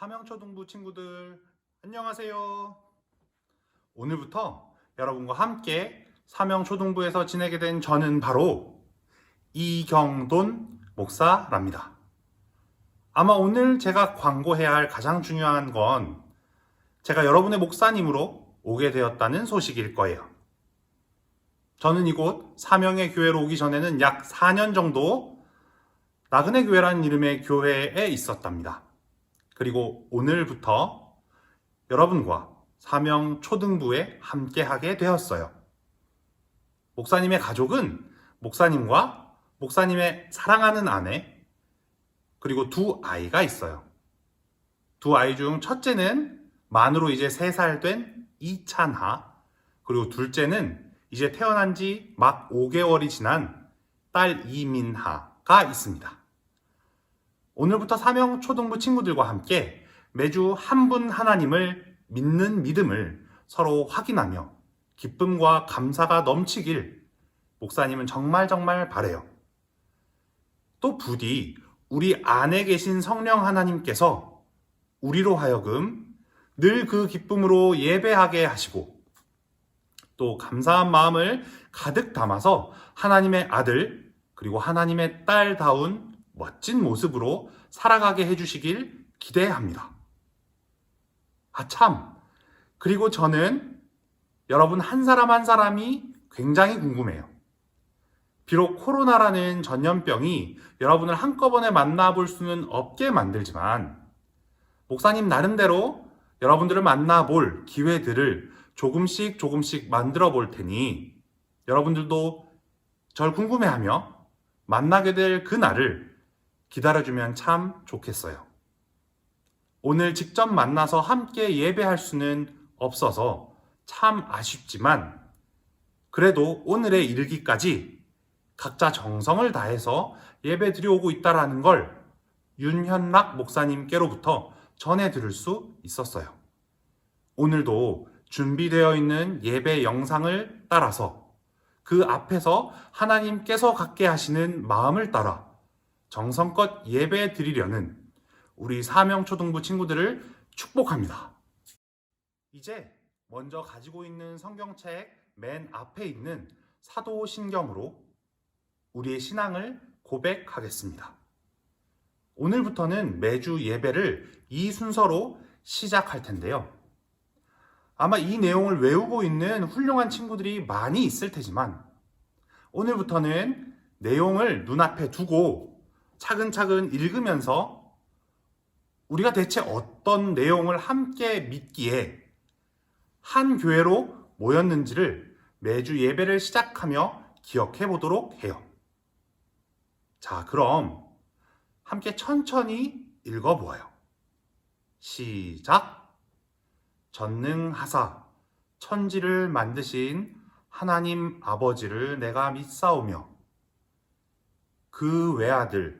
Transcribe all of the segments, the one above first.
삼형초등부 친구들 안녕하세요. 오늘부터 여러분과 함께 삼형초등부에서 지내게 된 저는 바로 이경돈 목사랍니다. 아마 오늘 제가 광고해야 할 가장 중요한 건 제가 여러분의 목사님으로 오게 되었다는 소식일 거예요. 저는 이곳 사명의 교회로 오기 전에는 약 4년 정도 나그네 교회라는 이름의 교회에 있었답니다. 그리고 오늘부터 여러분과 사명 초등부에 함께하게 되었어요. 목사님의 가족은 목사님과 목사님의 사랑하는 아내, 그리고 두 아이가 있어요. 두 아이 중 첫째는 만으로 이제 3살 된 이찬하, 그리고 둘째는 이제 태어난 지 막 5개월이 지난 딸 이민하가 있습니다. 오늘부터 사명 초등부 친구들과 함께 매주 한 분 하나님을 믿는 믿음을 서로 확인하며 기쁨과 감사가 넘치길 목사님은 정말 정말 바래요. 또 부디 우리 안에 계신 성령 하나님께서 우리로 하여금 늘 그 기쁨으로 예배하게 하시고 또 감사한 마음을 가득 담아서 하나님의 아들 그리고 하나님의 딸다운 멋진 모습으로 살아가게 해주시길 기대합니다. 아, 참. 그리고 저는 여러분 한 사람 한 사람이 굉장히 궁금해요. 비록 코로나라는 전염병이 여러분을 한꺼번에 만나볼 수는 없게 만들지만, 목사님 나름대로 여러분들을 만나볼 기회들을 조금씩 조금씩 만들어 볼 테니, 여러분들도 절 궁금해하며 만나게 될 그날을 기다려주면 참 좋겠어요. 오늘 직접 만나서 함께 예배할 수는 없어서 참 아쉽지만 그래도 오늘에 이르기까지 각자 정성을 다해서 예배 드려오고 있다라는 걸 윤현락 목사님께로부터 전해 들을 수 있었어요. 오늘도 준비되어 있는 예배 영상을 따라서 그 앞에서 하나님께서 갖게 하시는 마음을 따라 정성껏 예배 드리려는 우리 사명초등부 친구들을 축복합니다. 이제 먼저 가지고 있는 성경책 맨 앞에 있는 사도신경으로 우리의 신앙을 고백하겠습니다. 오늘부터는 매주 예배를 이 순서로 시작할 텐데요. 아마 이 내용을 외우고 있는 훌륭한 친구들이 많이 있을 테지만 오늘부터는 내용을 눈앞에 두고 차근차근 읽으면서 우리가 대체 어떤 내용을 함께 믿기에 한 교회로 모였는지를 매주 예배를 시작하며 기억해 보도록 해요. 자, 그럼 함께 천천히 읽어 보아요. 시작! 전능하사 천지를 만드신 하나님 아버지를 내가 믿사오며 그 외아들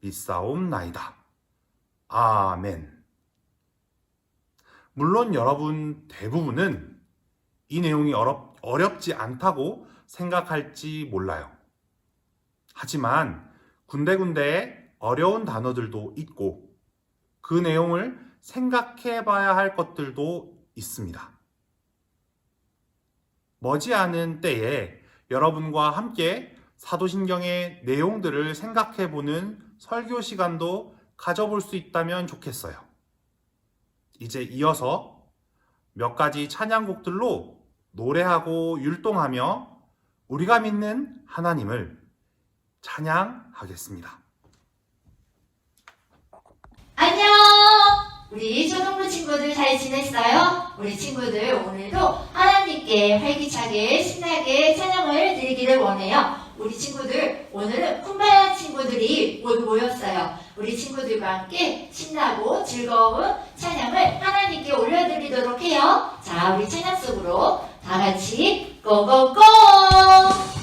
믿사옵나이다. 아멘. 물론 여러분 대부분은 이 내용이 어렵, 어렵지 않다고 생각할지 몰라요. 하지만 군데군데 어려운 단어들도 있고 그 내용을 생각해 봐야 할 것들도 있습니다. 머지않은 때에 여러분과 함께 사도신경의 내용들을 생각해 보는 설교 시간도 가져볼 수 있다면 좋겠어요. 이제 이어서 몇 가지 찬양곡들로 노래하고 율동하며 우리가 믿는 하나님을 찬양하겠습니다. 안녕! 우리 초등부 친구들 잘 지냈어요? 우리 친구들 오늘도 하나님께 활기차게 신나게 찬양을 드리기를 원해요. 우리 친구들 오늘은 쿤바야 친구들이 모였어요. 우리 친구들과 함께 신나고 즐거운 찬양을 하나님께 올려드리도록 해요. 자, 우리 찬양 속으로 다 같이 고고고!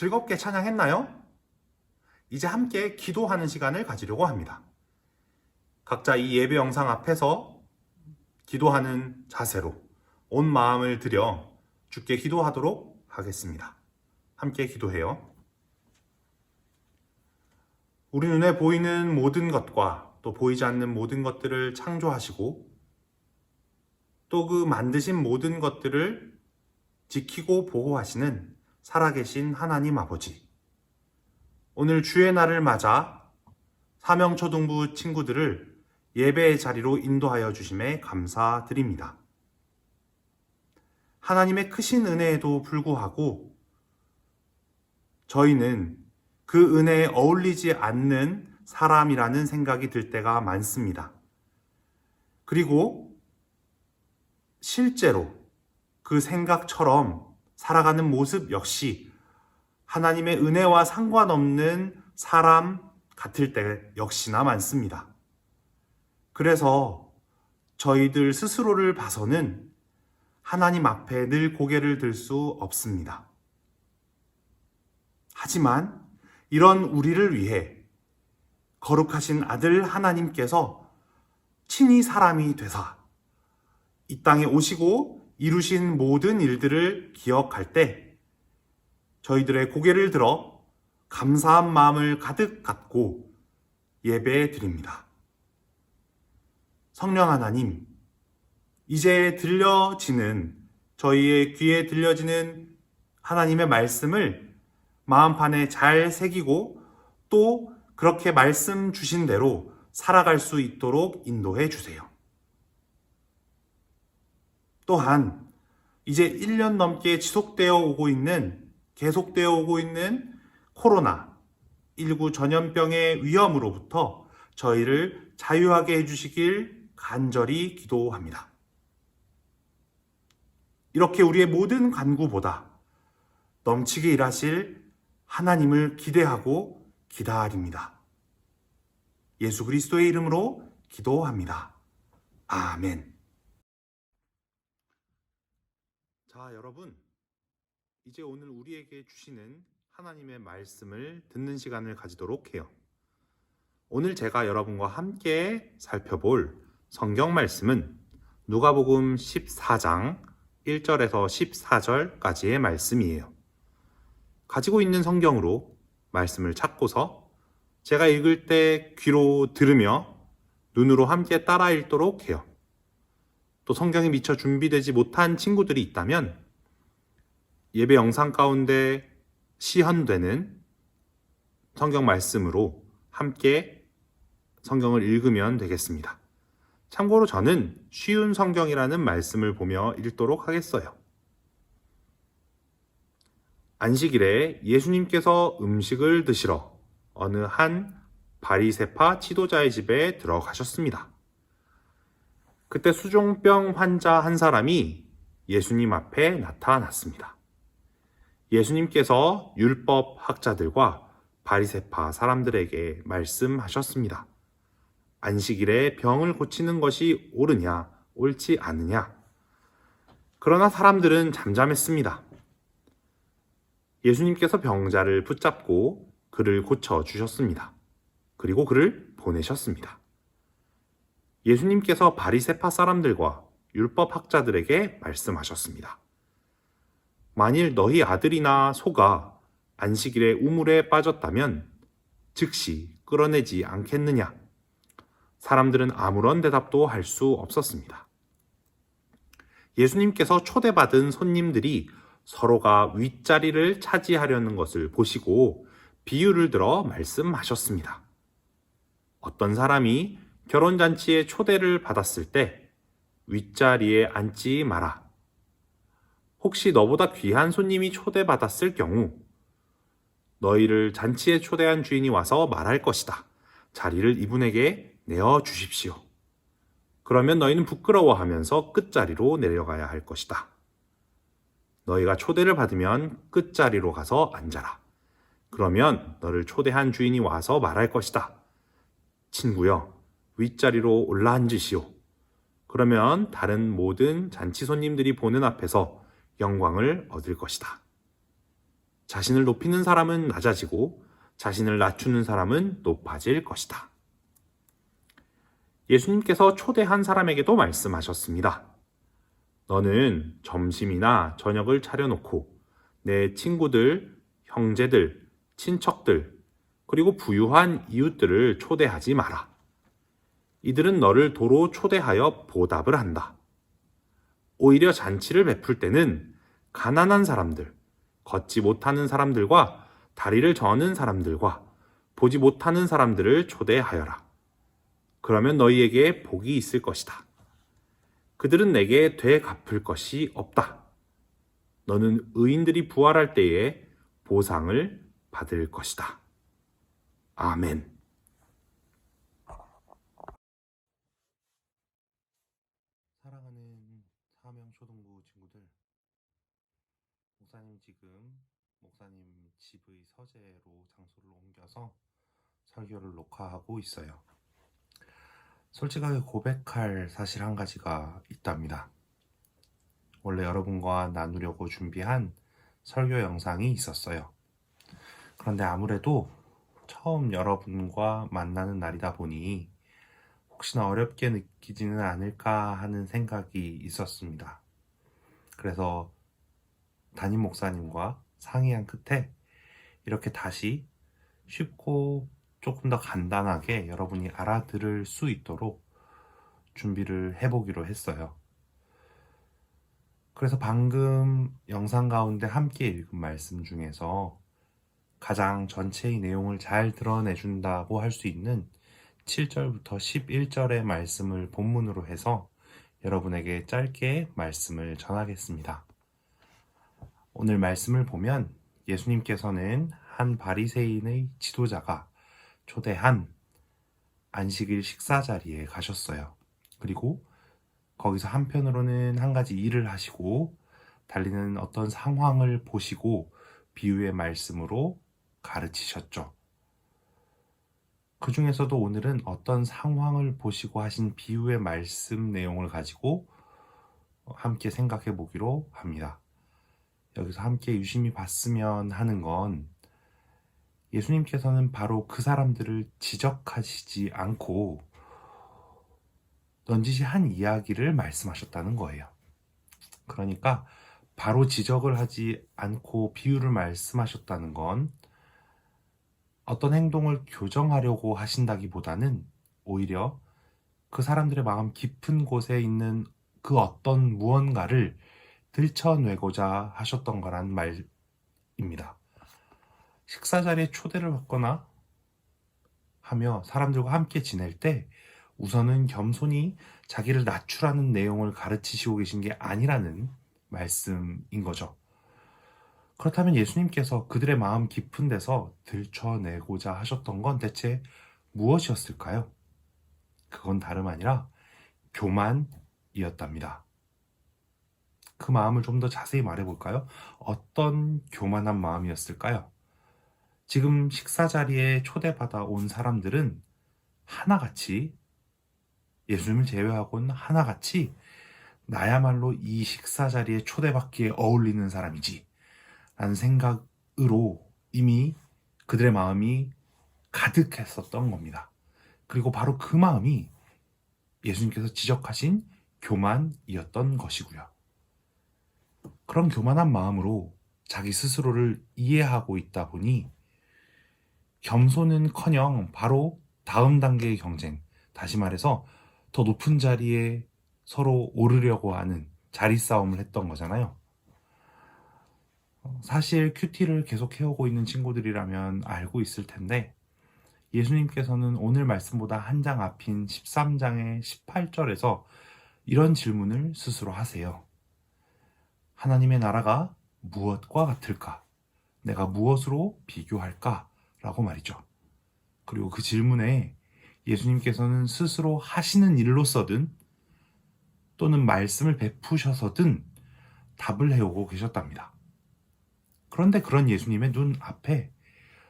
즐겁게 찬양했나요? 이제 함께 기도하는 시간을 가지려고 합니다. 각자 이 예배 영상 앞에서 기도하는 자세로 온 마음을 들여 주께 기도하도록 하겠습니다. 함께 기도해요. 우리 눈에 보이는 모든 것과 또 보이지 않는 모든 것들을 창조하시고 또 그 만드신 모든 것들을 지키고 보호하시는 살아계신 하나님 아버지. 오늘 주의 날을 맞아 사명초등부 친구들을 예배의 자리로 인도하여 주심에 감사드립니다. 하나님의 크신 은혜에도 불구하고 저희는 그 은혜에 어울리지 않는 사람이라는 생각이 들 때가 많습니다. 그리고 실제로 그 생각처럼 살아가는 모습 역시 하나님의 은혜와 상관없는 사람 같을 때 역시나 많습니다. 그래서 저희들 스스로를 봐서는 하나님 앞에 늘 고개를 들 수 없습니다. 하지만 이런 우리를 위해 거룩하신 아들 하나님께서 친히 사람이 되사 이 땅에 오시고 이루신 모든 일들을 기억할 때 저희들의 고개를 들어 감사한 마음을 가득 갖고 예배 드립니다. 성령 하나님, 이제 들려지는 저희의 귀에 들려지는 하나님의 말씀을 마음판에 잘 새기고 또 그렇게 말씀 주신 대로 살아갈 수 있도록 인도해 주세요. 또한 이제 1년 넘게 지속되어 오고 있는 계속되어 오고 있는 코로나 19 전염병의 위험으로부터 저희를 자유하게 해주시길 간절히 기도합니다. 이렇게 우리의 모든 간구보다 넘치게 일하실 하나님을 기대하고 기다립니다. 예수 그리스도의 이름으로 기도합니다. 아멘. 자, 여러분. 이제 오늘 우리에게 주시는 하나님의 말씀을 듣는 시간을 가지도록 해요. 오늘 제가 여러분과 함께 살펴볼 성경 말씀은 누가복음 14장 1절에서 14절까지의 말씀이에요. 가지고 있는 성경으로 말씀을 찾고서 제가 읽을 때 귀로 들으며 눈으로 함께 따라 읽도록 해요. 또 성경에 미처 준비되지 못한 친구들이 있다면 예배 영상 가운데 시헌되는 성경 말씀으로 함께 성경을 읽으면 되겠습니다. 참고로 저는 쉬운 성경이라는 말씀을 보며 읽도록 하겠어요. 안식일에 예수님께서 음식을 드시러 어느 한 바리세파 지도자의 집에 들어가셨습니다. 그때 수종병 환자 한 사람이 예수님 앞에 나타났습니다. 예수님께서 율법 학자들과 바리세파 사람들에게 말씀하셨습니다. 안식일에 병을 고치는 것이 옳으냐, 옳지 않느냐. 그러나 사람들은 잠잠했습니다. 예수님께서 병자를 붙잡고 그를 고쳐 주셨습니다. 그리고 그를 보내셨습니다. 예수님께서 바리세파 사람들과 율법 학자들에게 말씀하셨습니다. 만일 너희 아들이나 소가 안식일에 우물에 빠졌다면 즉시 끌어내지 않겠느냐? 사람들은 아무런 대답도 할 수 없었습니다. 예수님께서 초대받은 손님들이 서로가 윗자리를 차지하려는 것을 보시고 비유를 들어 말씀하셨습니다. 어떤 사람이 결혼잔치에 초대를 받았을 때 윗자리에 앉지 마라. 혹시 너보다 귀한 손님이 초대받았을 경우 너희를 잔치에 초대한 주인이 와서 말할 것이다. 자리를 이분에게 내어 주십시오. 그러면 너희는 부끄러워하면서 끝자리로 내려가야 할 것이다. 너희가 초대를 받으면 끝자리로 가서 앉아라. 그러면 너를 초대한 주인이 와서 말할 것이다. 친구여, 윗자리로 올라앉으시오. 그러면 다른 모든 잔치 손님들이 보는 앞에서 영광을 얻을 것이다. 자신을 높이는 사람은 낮아지고 자신을 낮추는 사람은 높아질 것이다. 예수님께서 초대한 사람에게도 말씀하셨습니다. 너는 점심이나 저녁을 차려놓고 내 친구들, 형제들, 친척들, 그리고 부유한 이웃들을 초대하지 마라. 이들은 너를 도로 초대하여 보답을 한다. 오히려 잔치를 베풀 때는 가난한 사람들, 걷지 못하는 사람들과 다리를 저는 사람들과 보지 못하는 사람들을 초대하여라. 그러면 너희에게 복이 있을 것이다. 그들은 내게 되 갚을 것이 없다. 너는 의인들이 부활할 때에 보상을 받을 것이다. 아멘. 사랑하는 사명초등부 친구들, 목사님 지금 목사님 집의 서재로 장소를 옮겨서 설교를 녹화하고 있어요. 솔직하게 고백할 사실 한 가지가 있답니다. 원래 여러분과 나누려고 준비한 설교 영상이 있었어요. 그런데 아무래도 처음 여러분과 만나는 날이다 보니 혹시나 어렵게 느끼지는 않을까 하는 생각이 있었습니다. 그래서 담임 목사님과 상의한 끝에 이렇게 다시 쉽고 조금 더 간단하게 여러분이 알아들을 수 있도록 준비를 해보기로 했어요. 그래서 방금 영상 가운데 함께 읽은 말씀 중에서 가장 전체의 내용을 잘 드러내준다고 할 수 있는 7절부터 11절의 말씀을 본문으로 해서 여러분에게 짧게 말씀을 전하겠습니다. 오늘 말씀을 보면 예수님께서는 한 바리새인의 지도자가 초대한 안식일 식사 자리에 가셨어요. 그리고 거기서 한편으로는 한 가지 일을 하시고 달리는 어떤 상황을 보시고 비유의 말씀으로 가르치셨죠. 그 중에서도 오늘은 어떤 상황을 보시고 하신 비유의 말씀 내용을 가지고 함께 생각해 보기로 합니다. 여기서 함께 유심히 봤으면 하는 건 예수님께서는 바로 그 사람들을 지적하시지 않고 넌지시 한 이야기를 말씀하셨다는 거예요. 그러니까 바로 지적을 하지 않고 비유를 말씀하셨다는 건 어떤 행동을 교정하려고 하신다기보다는 오히려 그 사람들의 마음 깊은 곳에 있는 그 어떤 무언가를 들춰내고자 하셨던 거란 말입니다. 식사 자리에 초대를 받거나 하며 사람들과 함께 지낼 때 우선은 겸손히 자기를 낮추라는 내용을 가르치시고 계신 게 아니라는 말씀인 거죠. 그렇다면 예수님께서 그들의 마음 깊은 데서 들춰내고자 하셨던 건 대체 무엇이었을까요? 그건 다름 아니라 교만이었답니다. 그 마음을 좀 더 자세히 말해볼까요? 어떤 교만한 마음이었을까요? 지금 식사 자리에 초대받아 온 사람들은 하나같이 예수님을 제외하고는 하나같이 나야말로 이 식사 자리에 초대받기에 어울리는 사람이지 라는 생각으로 이미 그들의 마음이 가득했었던 겁니다. 그리고 바로 그 마음이 예수님께서 지적하신 교만이었던 것이고요. 그런 교만한 마음으로 자기 스스로를 이해하고 있다 보니 겸손은 커녕 바로 다음 단계의 경쟁, 다시 말해서 더 높은 자리에 서로 오르려고 하는 자리 싸움을 했던 거잖아요. 사실 큐티를 계속 해오고 있는 친구들이라면 알고 있을 텐데 예수님께서는 오늘 말씀보다 한 장 앞인 13장의 18절에서 이런 질문을 스스로 하세요. 하나님의 나라가 무엇과 같을까? 내가 무엇으로 비교할까? 라고 말이죠. 그리고 그 질문에 예수님께서는 스스로 하시는 일로서든 또는 말씀을 베푸셔서든 답을 해오고 계셨답니다. 그런데 그런 예수님의 눈 앞에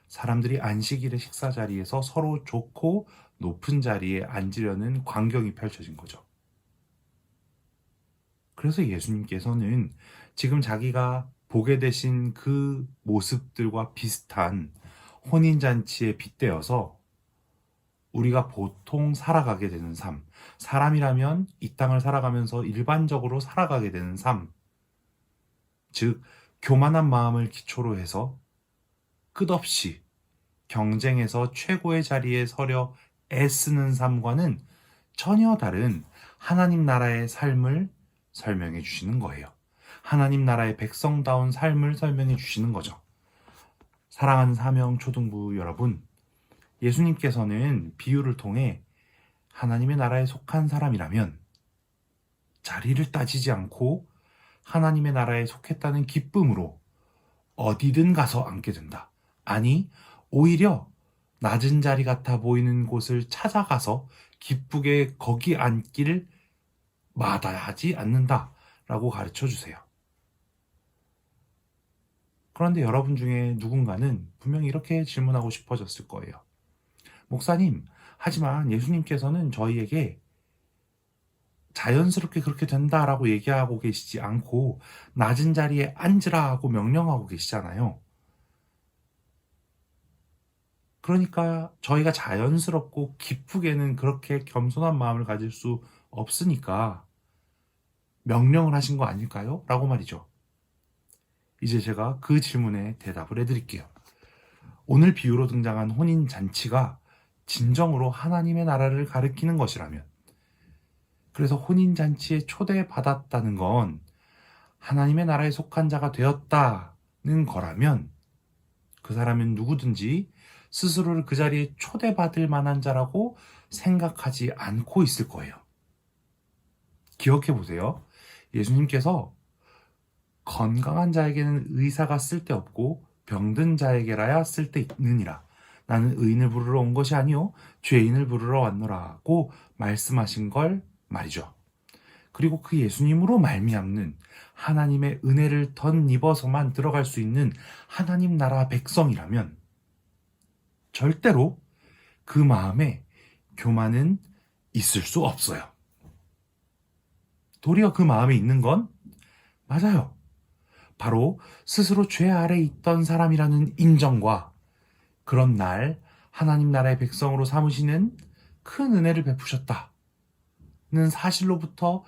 사람들이 안식일의 식사 자리에서 서로 좋고 높은 자리에 앉으려는 광경이 펼쳐진 거죠. 그래서 예수님께서는 지금 자기가 보게 되신 그 모습들과 비슷한 혼인잔치에 빗대어서 우리가 보통 살아가게 되는 삶, 사람이라면 이 땅을 살아가면서 일반적으로 살아가게 되는 삶, 즉, 교만한 마음을 기초로 해서 끝없이 경쟁에서 최고의 자리에 서려 애쓰는 삶과는 전혀 다른 하나님 나라의 삶을 설명해 주시는 거예요. 하나님 나라의 백성다운 삶을 설명해 주시는 거죠. 사랑하는 사명 초등부 여러분, 예수님께서는 비유를 통해 하나님의 나라에 속한 사람이라면 자리를 따지지 않고 하나님의 나라에 속했다는 기쁨으로 어디든 가서 앉게 된다. 아니, 오히려 낮은 자리 같아 보이는 곳을 찾아가서 기쁘게 거기 앉기를 마다하지 않는다. 라고 가르쳐 주세요. 그런데 여러분 중에 누군가는 분명히 이렇게 질문하고 싶어졌을 거예요. 목사님, 하지만 예수님께서는 저희에게 자연스럽게 그렇게 된다라고 얘기하고 계시지 않고 낮은 자리에 앉으라 하고 명령하고 계시잖아요. 그러니까 저희가 자연스럽고 기쁘게는 그렇게 겸손한 마음을 가질 수 없으니까 명령을 하신 거 아닐까요? 라고 말이죠. 이제 제가 그 질문에 대답을 해드릴게요. 오늘 비유로 등장한 혼인 잔치가 진정으로 하나님의 나라를 가리키는 것이라면, 그래서 혼인 잔치에 초대받았다는 건 하나님의 나라에 속한 자가 되었다는 거라면, 그 사람은 누구든지 스스로를 그 자리에 초대받을 만한 자라고 생각하지 않고 있을 거예요. 기억해 보세요. 예수님께서 건강한 자에게는 의사가 쓸데없고 병든 자에게라야 쓸데있느니라. 나는 의인을 부르러 온 것이 아니요 죄인을 부르러 왔노라고 말씀하신 걸 말이죠. 그리고 그 예수님으로 말미암는 하나님의 은혜를 덧입어서만 들어갈 수 있는 하나님 나라 백성이라면 절대로 그 마음에 교만은 있을 수 없어요. 도리어 그 마음에 있는 건 맞아요. 바로 스스로 죄 아래 있던 사람이라는 인정과 그런 날 하나님 나라의 백성으로 삼으시는 큰 은혜를 베푸셨다는 사실로부터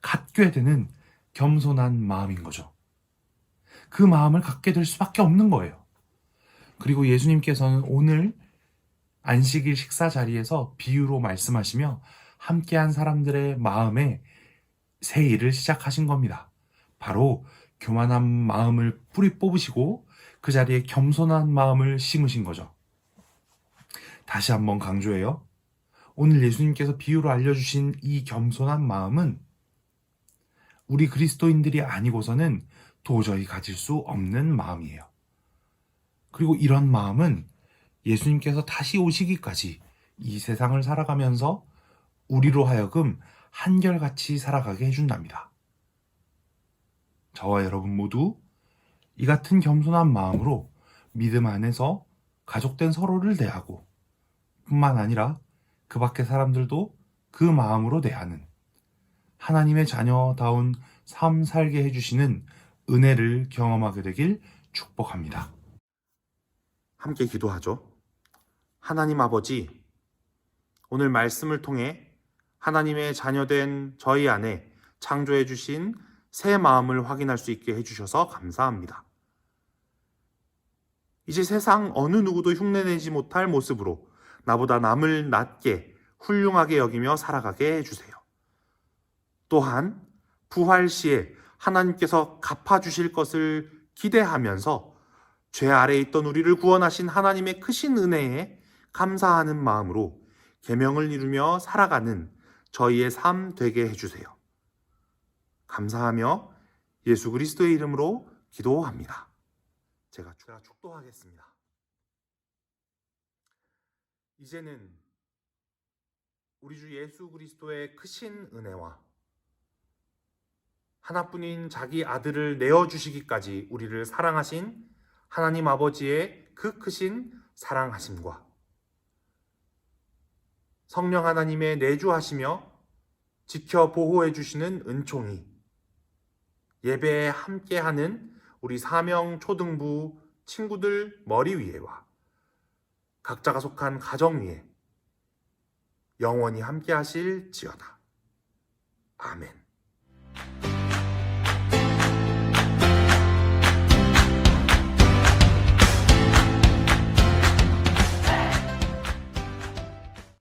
갖게 되는 겸손한 마음인 거죠. 그 마음을 갖게 될 수밖에 없는 거예요. 그리고 예수님께서는 오늘 안식일 식사 자리에서 비유로 말씀하시며 함께한 사람들의 마음에 새 일을 시작하신 겁니다. 바로 교만한 마음을 뿌리 뽑으시고 그 자리에 겸손한 마음을 심으신 거죠. 다시 한번 강조해요. 오늘 예수님께서 비유로 알려주신 이 겸손한 마음은 우리 그리스도인들이 아니고서는 도저히 가질 수 없는 마음이에요. 그리고 이런 마음은 예수님께서 다시 오시기까지 이 세상을 살아가면서 우리로 하여금 한결같이 살아가게 해준답니다. 저와 여러분 모두 이 같은 겸손한 마음으로 믿음 안에서 가족된 서로를 대하고 뿐만 아니라 그 밖의 사람들도 그 마음으로 대하는 하나님의 자녀다운 삶 살게 해주시는 은혜를 경험하게 되길 축복합니다. 함께 기도하죠. 하나님 아버지, 오늘 말씀을 통해 하나님의 자녀된 저희 안에 창조해 주신 새 마음을 확인할 수 있게 해주셔서 감사합니다. 이제 세상 어느 누구도 흉내내지 못할 모습으로 나보다 남을 낮게 훌륭하게 여기며 살아가게 해주세요. 또한 부활 시에 하나님께서 갚아주실 것을 기대하면서 죄 아래 있던 우리를 구원하신 하나님의 크신 은혜에 감사하는 마음으로 계명을 이루며 살아가는 저희의 삶 되게 해주세요. 감사하며 예수 그리스도의 이름으로 기도합니다. 제가 축도하겠습니다. 이제는 우리 주 예수 그리스도의 크신 은혜와 하나뿐인 자기 아들을 내어 주시기까지 우리를 사랑하신 하나님 아버지의 그 크신 사랑하심과 성령 하나님의 내주하시며 지켜 보호해 주시는 은총이 예배에 함께하는 우리 사명 초등부 친구들 머리 위에와 각자가 속한 가정 위에 영원히 함께 하실지어다. 아멘.